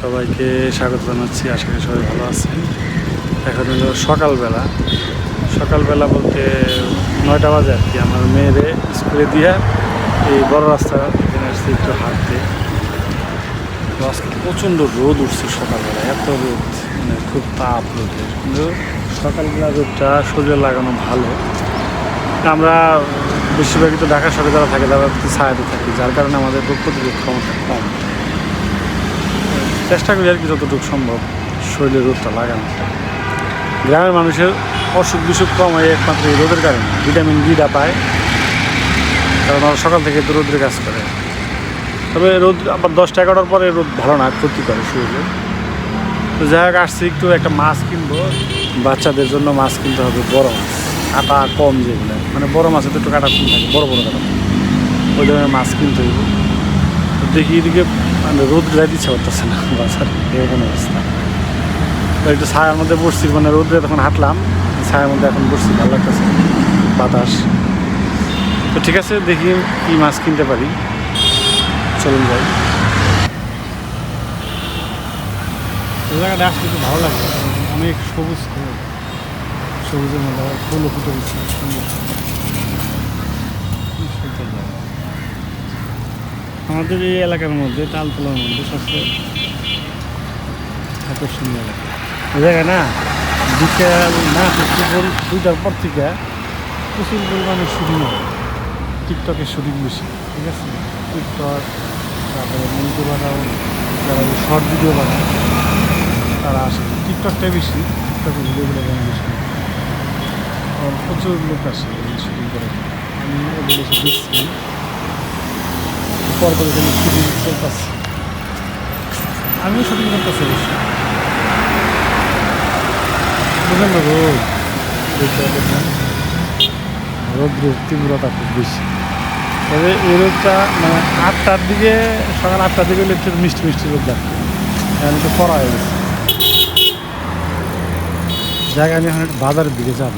সবাইকে স্বাগত জানাচ্ছি। আশা করি সবাই ভালো আছেন। এখন হলো সকালবেলা। সকালবেলা বলতে নয়টা বাজে আর কি। আমার মেয়েরে স্কুলে দিয়ে এই বড় রাস্তা এখানে আসছি একটু হাঁটতে। আজকে প্রচণ্ড রোদ উঠছে সকালবেলা। এত রোদ মানে খুব তাপ রোদের। কিন্তু সকালবেলা রোদটা শরীরে লাগানো ভালো। আমরা বেশিরভাগই তো ঢাকা শহরে যারা থাকে, তারা ছায়াতে থাকি। যার কারণে আমাদের রোগ প্রতিরোধ ক্ষমতা কম। চেষ্টা করি আর কি যতটুকু সম্ভব শরীরে রোদটা লাগানো গ্রামের মানুষের অসুখ বিসুখ কম হয় একমাত্র এই রোদের কারণে। ভিটামিন ডিটা পায়, কারণ ওরা সকাল থেকে তো রোদের কাজ করে। তবে রোদ আবার দশটা এগারোটার পরে রোদ ভালো না, ক্ষতি করে শরীরে। তো যাই হোক, আসছি একটু একটা মাছ কিনবো। বাচ্চাদের জন্য মাছ কিনতে হবে, বড় মাছ। কাটা কম যেগুলো। মানে বড় মাছে তো একটু কাটা কম থাকে, বড় বড় কাটা ওই ধরনের মাছ কিনতে হইব। তো দেখি এদিকে মানে রোদ গাইতে ইচ্ছা করতেছে না বাসার এরকম অবস্থা। তো একটু ছায়ার মধ্যে বসছি মানে রোদে তখন হাঁটলাম, ছায়ার মধ্যে এখন বসছি ভালো লাগতেছে, বাতাস। তো ঠিক আছে, দেখি কি মাছ কিনতে পারি। চলুন যাই। জায়গাটা আসলে ভালো লাগে, অনেক সবুজ সবুজের মধ্যে ফুলও ফুটে দিচ্ছে সুন্দর খুব সুন্দর জায়গা। আমাদের এই এলাকার মধ্যে তালতলার মধ্যে সবচেয়ে আকর্ষণীয় এলাকা। জায়গা না, বিকেল না, দুপুর, দুইটার পর থেকে প্রচুর পরিমাণে শুটিং হয়। টিকটকের শুটিং বেশি, ঠিক আছে? টিকটক তারপরে মুভি বানাও, যারা শর্ট ভিডিও বানায়, তারা আসে। টিকটকটাই বেশি টিকটকের ভিডিওগুলো যেন বেশি। প্রচুর লোক আসে শুটিং করে। আমি ওদের দেখছি। পর করে এখানে শুটিং চলতেছে। আমিও শুটিং করতেছি বুঝলেন না রোদ? দেখতে রোদ্রের তীব্রতা খুব বেশি। তবে এই রোদটা মানে আটটার দিকে সকাল আটটার দিকে হলে একটু মিষ্টি মিষ্টি রোদ লাগতো এখন একটু করা হয়ে গেছে। জায়গা আমি এখন বাজারের দিকে যাব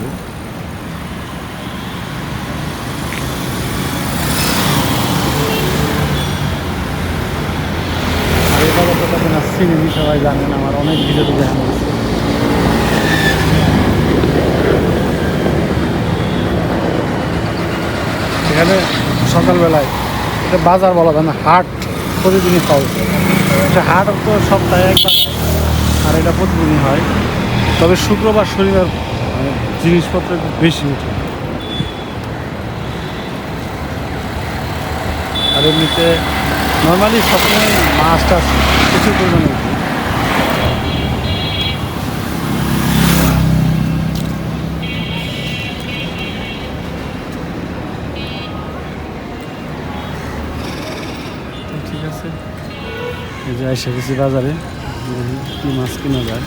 আর এই বাজারটা তো আপনার চিনি সবাই জানেন, আমার অনেক ভিডিওতে দেখানো এখানে সকালবেলায় এটা বাজার বলা যায় না, হাট প্রতিদিনই পাওয়া যায় এটা হাট তো সপ্তাহে একবার আর এটা প্রতিদিনই হয়। তবে শুক্রবার, শনিবার মানে জিনিসপত্র বেশি উঠে। আর এমনিতে নর্মালি সবসময় মাছ টাছ প্রচুর পরিমাণে যে এসে গেছি বাজারে, কি মাছ কিনা যায়।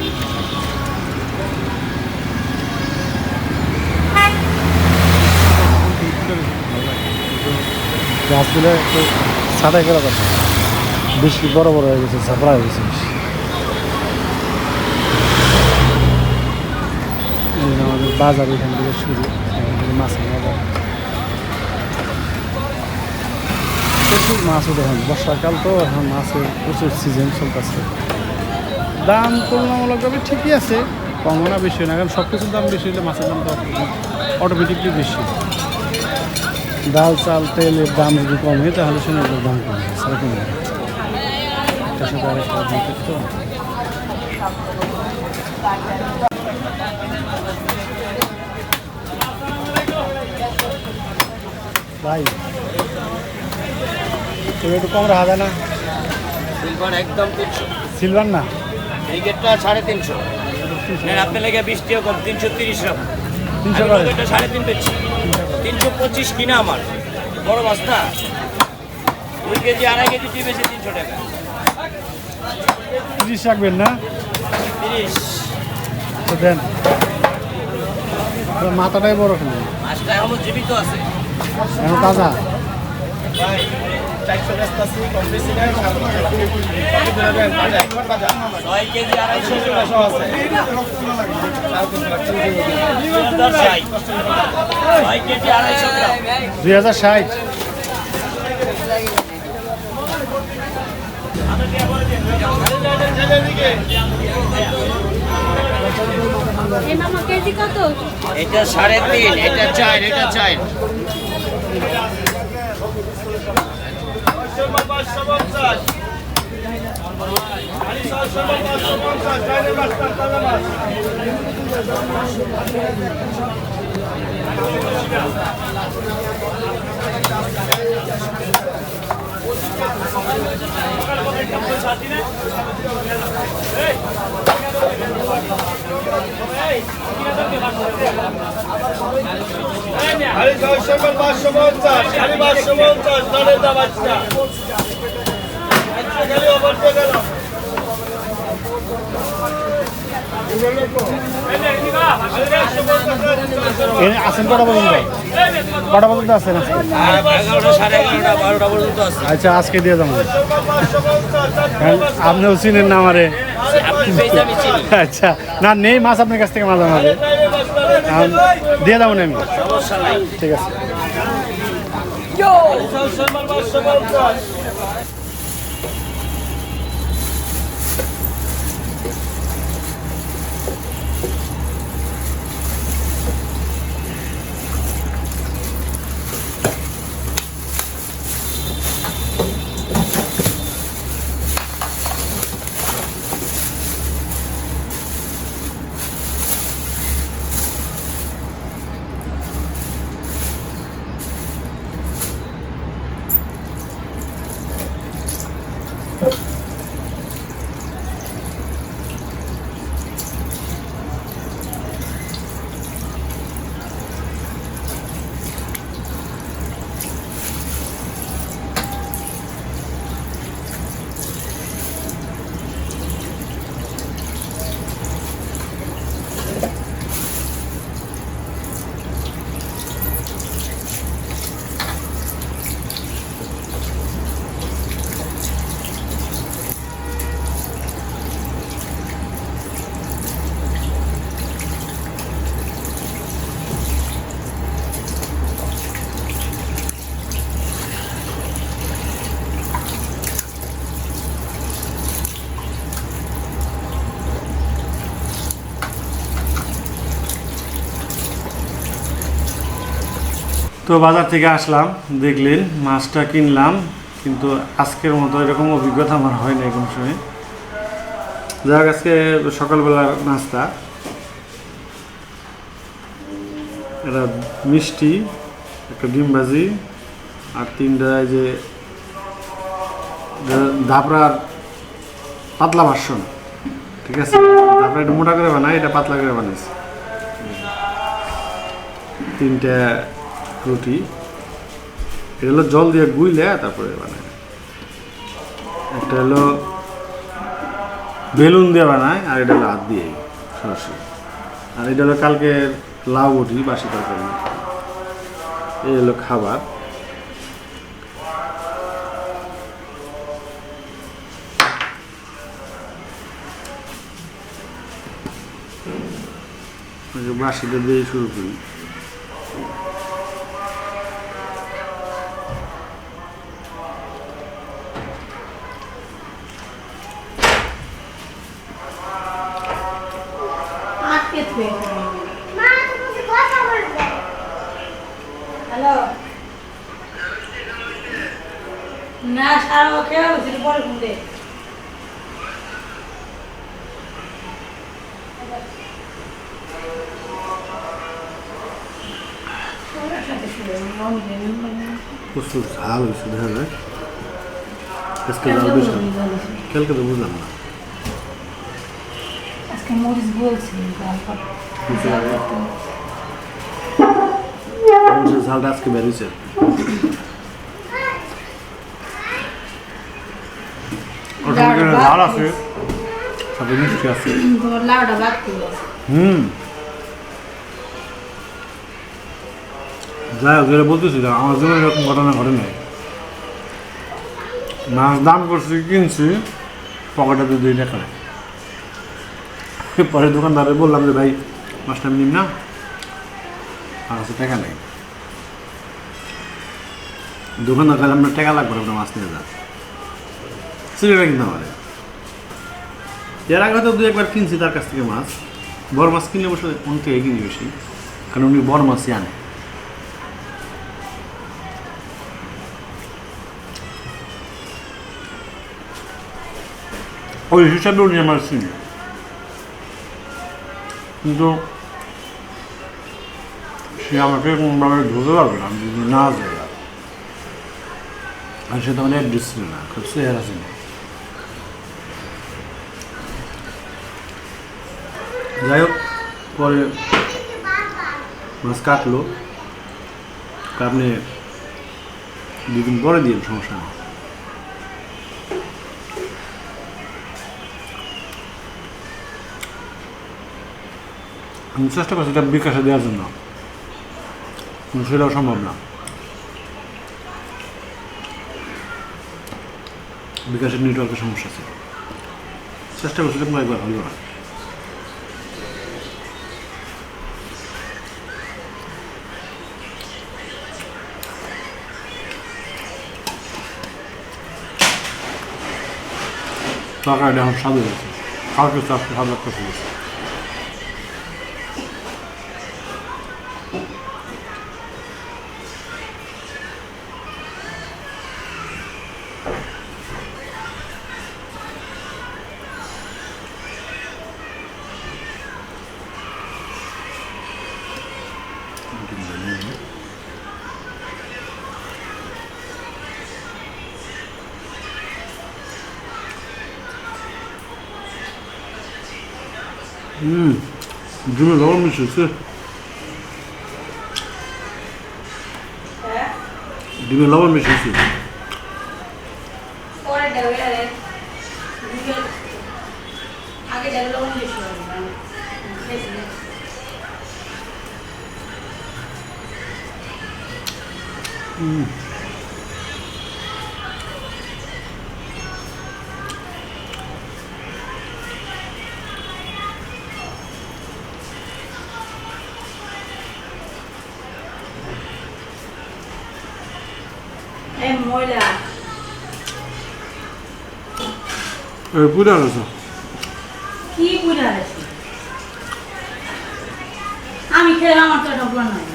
গাছগুলো একটু ছাটাই করা কথা। বেশি বড় বড় হয়ে গেছে ঝাপড়া হয়ে গেছে বেশি। আমাদের বাজার এখান থেকে শুরু মাছের বাজার প্রচুর মাছ উঠে বর্ষাকাল তো এখন মাছের প্রচুর সিজন চলতেছে। দাম তুলনামূলকভাবে ঠিকই আছে কম না বেশি না, কারণ সব কিছুর দাম বেশি হলে মাছের দাম তো অটোমেটিকলি বেশি। ডাল, চাল, তেলের দাম যদি কমে তাহলে সোনার দাম কমে সেরকম ভাই তুমি একটু কম রাখা না। সিলভার একদম তিনশো। সিলভার না? এই গেটটা সাড়ে তিনশো। আপনার লেগে বৃষ্টিও কম তিনশো তিরিশ রাখুন তিনশো সাড়ে তিন পেয়েছি তিনশো পঁচিশ কিনা আমার। বড় না দুই কেজি আড়াই কেজি দিয়ে বেশি তিনশো টাকা। তিরিশ রাখবেন না? তিরিশ। দেন। তো মাথাটাই বড় মাছটা এখনও জীবিত আছে। এখন তাজা? ছয় কেজি আড়াইশো দুই হাজার ষাট। এই মামা কেজি কত? এটা সাড়ে তিন এটা চার এটা চার। আরে ছয়শো পঞ্চাশ খালি পাঁচশো পঞ্চাশ দলের দাম আজকা আজকা খালি অফার তো গেল আসেন কটা পর্যন্ত? কটা পর্যন্ত আসেন আচ্ছা আজকে দিয়ে যাব। আপনিও চিনেন না আমারে। আচ্ছা না নেই মাছ আপনার কাছ থেকে মাঝে মাঝে আম, দিয়ে যাব না আমি। ঠিক আছে। তো বাজার থেকে আসলাম, দেখলেন মাছটা কিনলাম, কিন্তু আজকের মতো এরকম অভিজ্ঞতা আমার হয় না কোনো সময়। যাই হোক, আজকে সকালবেলার নাস্তা। এটা মিষ্টি, একটা ডিম ভাজি, আর তিনটা যে ধাপড়ার পাতলা ভার্সন ঠিক আছে? ধাপড়া একটু মোটা করে বানাই, এটা পাতলা করে বানাইছে। তিনটা রুটি। এটা হলো জল দিয়ে গুইলে তারপরে বানায়। একটা হলো বেলুন দিয়ে বানায়, আর এটা হলো হাত দিয়ে সরাসরি। আর এটা হলো কালকে লাউ উঠি বাসি তরকারি। এই হলো খাবার। বাসিটা দিয়ে শুরু করি। সারা খেয়ে হয়েছিল পরে ঘুমতে প্রচুর ঝাল হয়েছে দেখা যায় আজকে ঝাল বেশি কালকে তো বুঝলাম না আজকে মরিচ বলছি অবশ্য ঝালটা আজকে বেরিয়েছে ঝাল আছে। সাথে মিষ্টি আছে। হুম। যাই হোক যেটা বলতেছিলাম আমার জীবনে এরকম ঘটনা ঘটে নাই। মাছ দাম করছি কিনছি পকেটে তো দুই টাকা। পরে দোকানদারে বললাম যে ভাই মাছটা আমি নিন না। আর আছে টাকা নেই। দোকানদার আপনার টাকা লাগবে আপনার মাছ নিয়ে যান। সিলেটে কিনতে পারে। এর আগে হয়তো দু একবার কিনছি তার কাছ থেকে মাছ। বড় মাছ কিনলে বসে অনেক থেকে কিনি বেশি কারণ উনি বড় মাছই আনে। ওই হিসাবে উনি আমার চিনি। কিন্তু সে আমাকে কোনোভাবে ধরতে পারবে না, আমি না যাই আর। সে তো অ্যাড্রেস ছিল না, খুব চেহারা ছিল যাই হোক, পরে মাছ কাটলো। আপনি দুদিন পরে দিয়ে সমস্যা নেই। আমি চেষ্টা করছি এটা বিকাশে দেওয়ার জন্য। সেটাও সম্ভব না। বিকাশের নেটওয়ার্কের সমস্যা আছে। চেষ্টা করছি কিন্তু একবার হলো না তরকারিটা এখন স্বাদ হয়েছে কালকে চাকরি হাজার স্বাদ লাগতে গেছে হুম ডিমে লবণ মিশিয়েছে হ্যাঁ ডিমে লবণ মিশিয়েছে পরে দেবে আগে দেবে লবণ বেশি হবে বেশি না। এই পুরা গেছে কি বুঝা গেছে আমি খেলে আমার তো বুড়া নাই।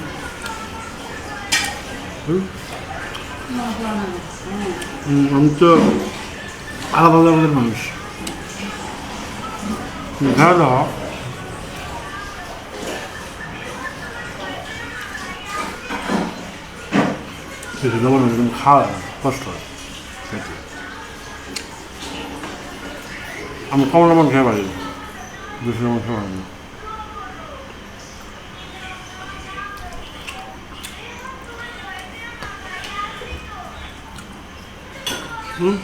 হ্যাঁ। আমি তো আলাদা ধরনের মানুষ। কিন্তু খাওয়া কষ্ট হয়। আমি কম লবণ খেয়ে পারি না। বেশি লবণ খেয়ে পারি না হুম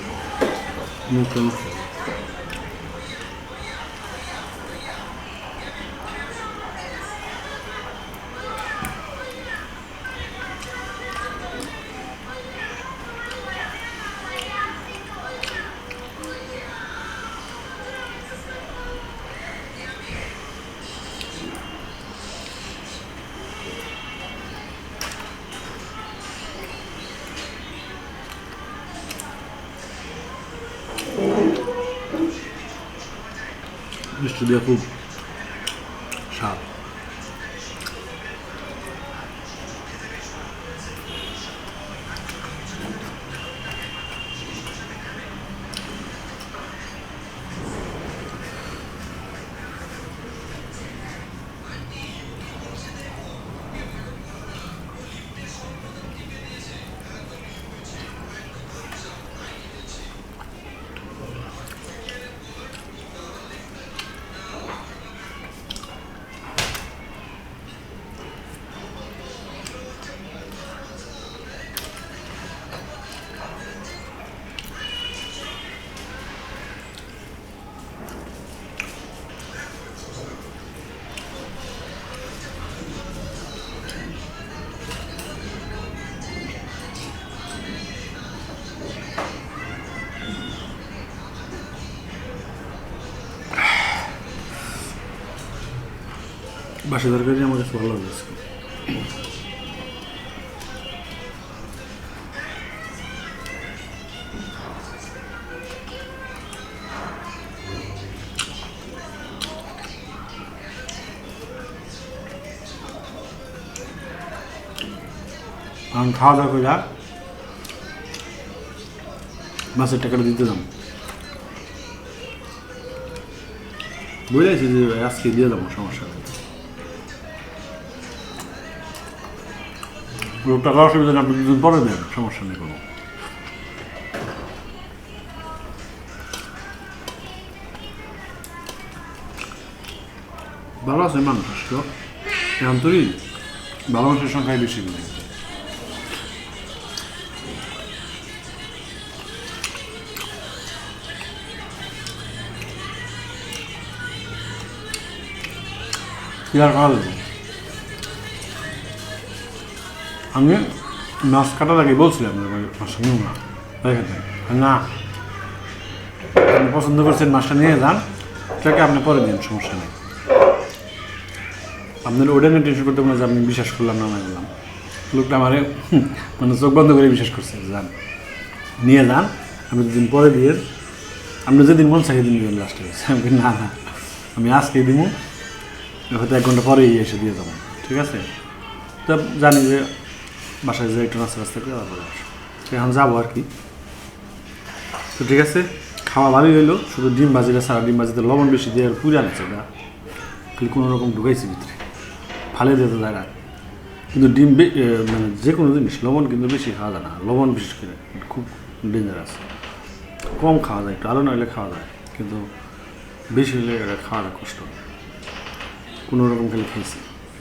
মিষ্টি দিয়ে খুব স্বাদ বাসি তরকারি আমার কাছে ভালো লেগেছে। কারণ খাওয়া দাওয়া করে বাসের টাকাটা দিতে দাম বুঝেছি যে আজকে দিয়ে দেবো সমস্যা নেই। টাকা অসুবিধা নেই আপনি দুদিন পরে দেন সমস্যা নেই কোনো ভালো আছে মানুষ আসলো এখন তুই ভালো মানুষের সংখ্যাই বেশি কিন্তু কি আর খাওয়া আমি মাছ কাটার আগে বলছিলাম মাছটা নিও না রেখে না, আপনি পছন্দ করছেন মাছটা নিয়ে যান সেটাকে আপনি পরে দিন, সমস্যা নেই। আপনার ওটা নিয়ে টেনশন করতে যে আপনি বিশ্বাস করলাম না না করলাম। লোকটা আমারে মানে চোখ বন্ধ করে বিশ্বাস করছে, যান। নিয়ে যান, আমি দুদিন পরে দিয়ে, আপনি যেদিন মন চাই সেদিন দিবেন লাস্টে আমি না না, আমি আজকে দিব হয়তো এক ঘণ্টা পরেই এসে দিয়ে যাব, ঠিক আছে? তো জানি যে বাসায় যে একটু নাস্তা রাস্তা করে তারপরে আসব। এখন যাব আর কি। তো ঠিক আছে, খাওয়া ভালোই হইল, শুধু ডিম ভাজিটা সারা ডিম ভাজিতে লবণ বেশি দিয়ে আর পুরা আছে ওটা খালি কোনো রকম ঢুকাইছি ভিতরে। ফালে দিতে যায় না কিন্তু ডিম মানে যে কোনো জিনিস, লবণ কিন্তু বেশি খাওয়া যায় না। লবণ বিশেষ করে, খুব ডেঞ্জারাস কম খাওয়া যায়, একটু আলো নইলে খাওয়া যায়। কিন্তু বেশি হলে এটা খাওয়াটা কষ্ট। কোনো রকম খালি খেয়েছি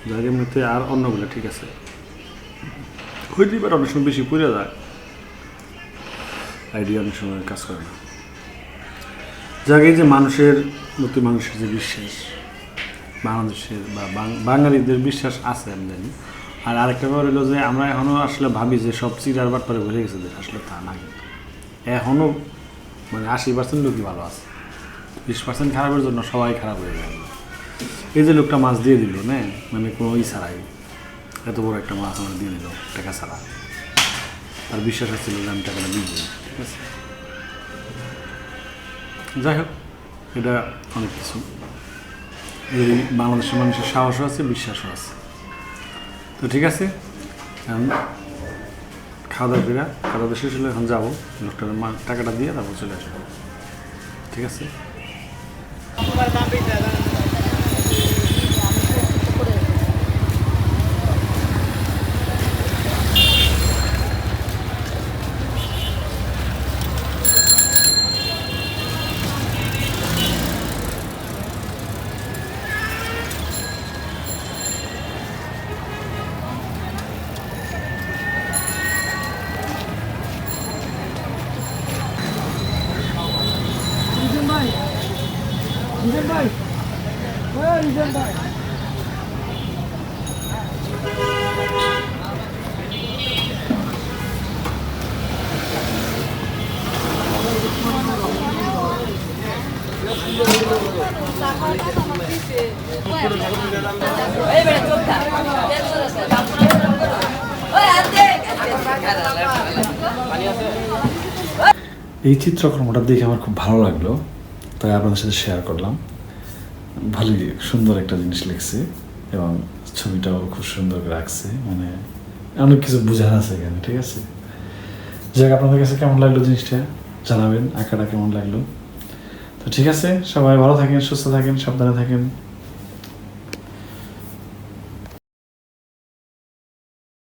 যার এমনিতে আর অন্যগুলো ঠিক আছে। হইতে পারে অনেক সময় বেশি পড়ে যায়। আইডিয়া অনেক সময় কাজ করে না। যাক যে মানুষের প্রতি মানুষের যে বিশ্বাস, বাংলাদেশের বা বাঙালিদের বিশ্বাস আছে আমি জানি আর আরেকটা ব্যাপার হলো যে, আমরা এখনও আসলে ভাবি যে, সব চিরার বাটপারে ভরে গেছে দেশ আসলে তা না কিন্তু এখনও মানে আশি পার্সেন্ট লোকই ভালো আছে। বিশ পার্সেন্ট খারাপের জন্য সবাই খারাপ হয়ে যায়। এই যে লোকটা মাছ দিয়ে দিল, না? মানে কোনো ই ছাড়াই। এত বড় একটা মাছ আমার দিয়ে দিল টাকা ছাড়া। আর বিশ্বাস আসছিল যে আমি টাকাটা দিয়ে দিই ঠিক আছে? যাই হোক, এটা অনেক কিছু। এই বাংলাদেশের মানুষের সাহসও আছে, বিশ্বাসও আছে। তো ঠিক আছে, এখন খাওয়া দাওয়া খাওয়া দাওয়া শেষ হলে এখন যাব, লোকটার টাকাটা দিয়ে তারপর চলে আসব। ঠিক আছে? এই চিত্রকর্মটা দেখে আমার খুব ভালো লাগল, তাই আপনাদের সাথে শেয়ার করলাম। ভালোই সুন্দর একটা জিনিস লিখছে এবং ছবিটাও খুব সুন্দর রাখছে মানে অনেক কিছু বোঝার আছে এখানে, ঠিক আছে? যাক, আপনাদের কাছে কেমন লাগল জিনিসটা? জানাবেন, আঁকাটা কেমন লাগল? তো ঠিক আছে সবাই ভালো থাকেন সুস্থ থাকেন সাবধানে থাকেন।